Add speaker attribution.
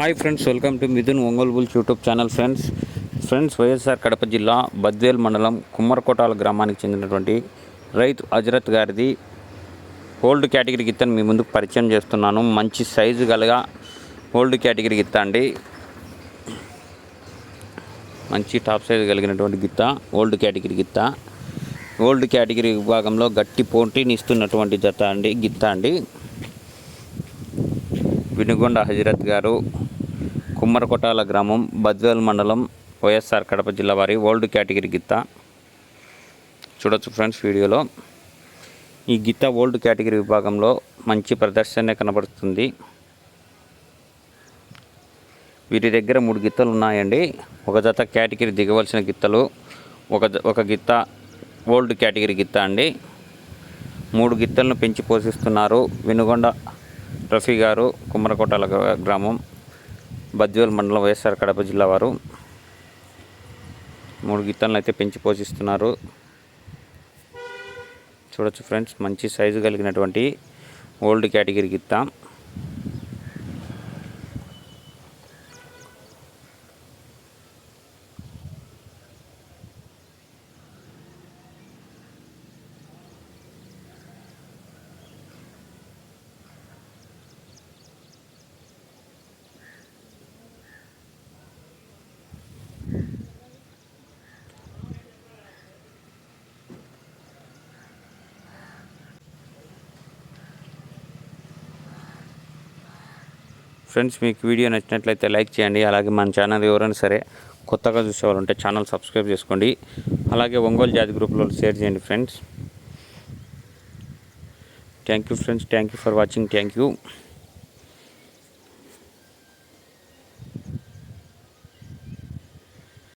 Speaker 1: Hi friends welcome to Mithun Ongole bulls YouTube channel friends. Friends YSR Kadapa జిల్లా బద్వేల్ మండలం కుమ్మరకోటాల గ్రామానికి చెందినటువంటి రైతు హజరత్ గారిది ఓల్డ్ కేటగిరీ గిత్తని మీ ముందుకు పరిచయం చేస్తున్నాను. మంచి సైజు గలగా ఓల్డ్ కేటగిరీ గిత్త అండి. మంచి టాప్ సైజు కలిగినటువంటి గిత్త ఓల్డ్ కేటగిరీ గిత్త. ఓల్డ్ కేటగిరీ విభాగంలో గట్టి పోటీని ఇస్తున్నటువంటి జత అండి గిత్త అండి. వినుగొండ హజరత్ గారు కుమ్మరకొటాల గ్రామం బద్వేల్ మండలం వైఎస్ఆర్ కడప జిల్లా వారి ఓల్డ్ కేటగిరీ గిత్త. చూడొచ్చు ఫ్రెండ్స్ వీడియోలో. ఈ గిత్త ఓల్డ్ కేటగిరీ విభాగంలో మంచి ప్రదర్శనే కనబడుతుంది. వీరి దగ్గర మూడు గిత్తలు ఉన్నాయండి. ఒక జత కేటగిరీ దిగవలసిన గిత్తలు ఒక ఒక గిత్త ఓల్డ్ కేటగిరీ గిత్త అండి. మూడు గిత్తలను పెంచి పోషిస్తున్నారు వినుగొండ రఫీ గారు కుమ్మరకోటల గ్రా- గ్రామం. బద్వేల్ మండలం వైఎస్ఆర్ కడప జిల్లా వారు మూడు గిత్తలను అయితే పెంచి పోషిస్తున్నారు. చూడొచ్చు ఫ్రెండ్స్ మంచి సైజు కలిగినటువంటి ఓల్డ్ కేటగిరీ గిత్త. ఫ్రెండ్స్ మీకు వీడియో నచ్చినట్లయితే లైక్ చేయండి. అలాగే మన ఛానల్ ఎవరైనా సరే కొత్తగా చూసేవాళ్ళు ఛానల్ సబ్స్క్రైబ్ చేసుకోండి. అలాగే ఒంగోలు జాతి గ్రూప్లో షేర్ చేయండి friends. Thank you friends thank you for watching thank you